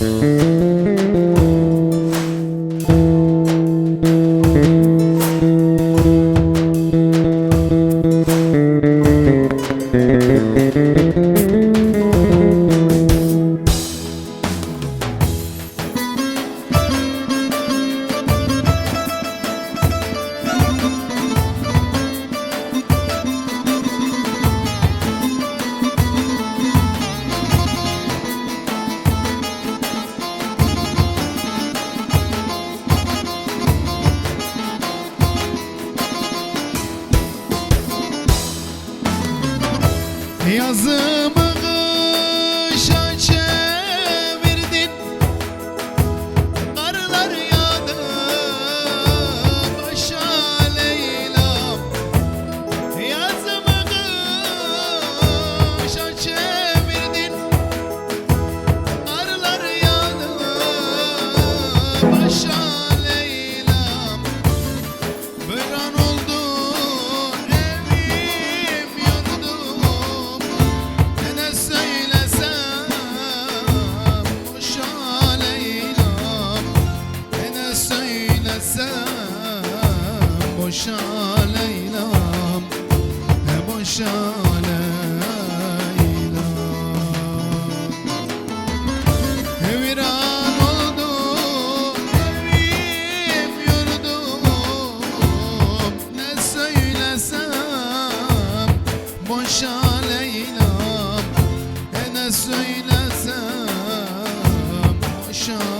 Música E as zamba şale Hüviran oldu evim yurdum Ne söylesem boşa Leyla'm Ne söylesem boşa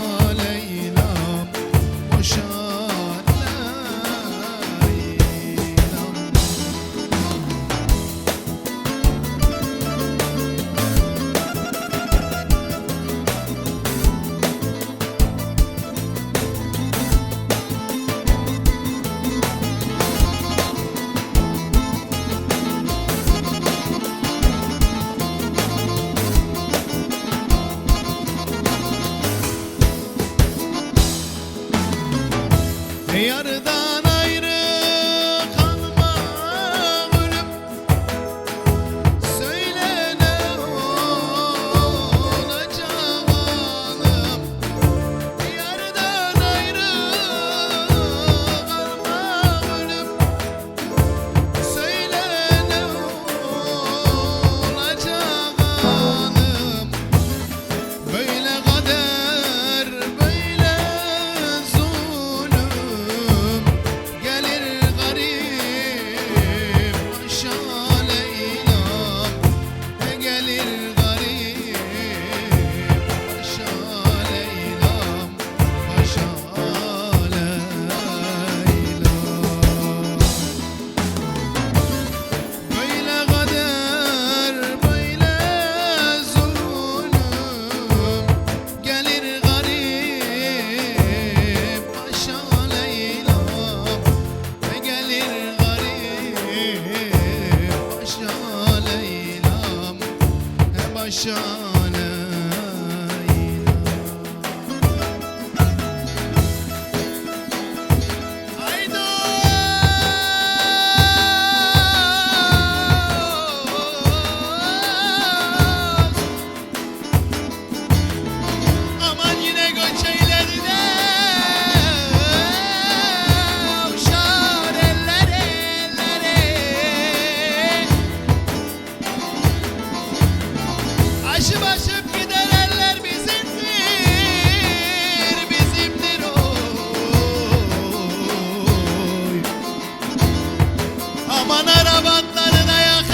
aman arabatlarına yakın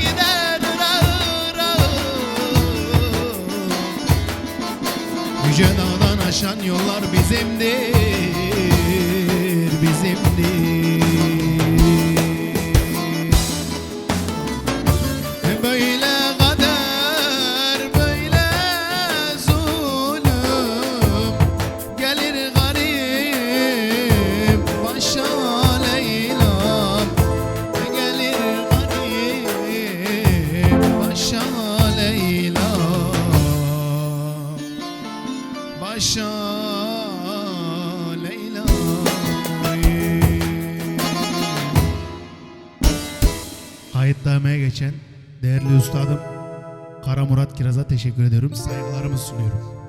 gider ağır ağır Yüce dağdan aşan yollar bizimdir bizimdir. yaşa Leyla Kayıtlamaya geçen değerli üstadım Kara Murat Kiraz'a teşekkür ediyorum. Saygılarımı sunuyorum.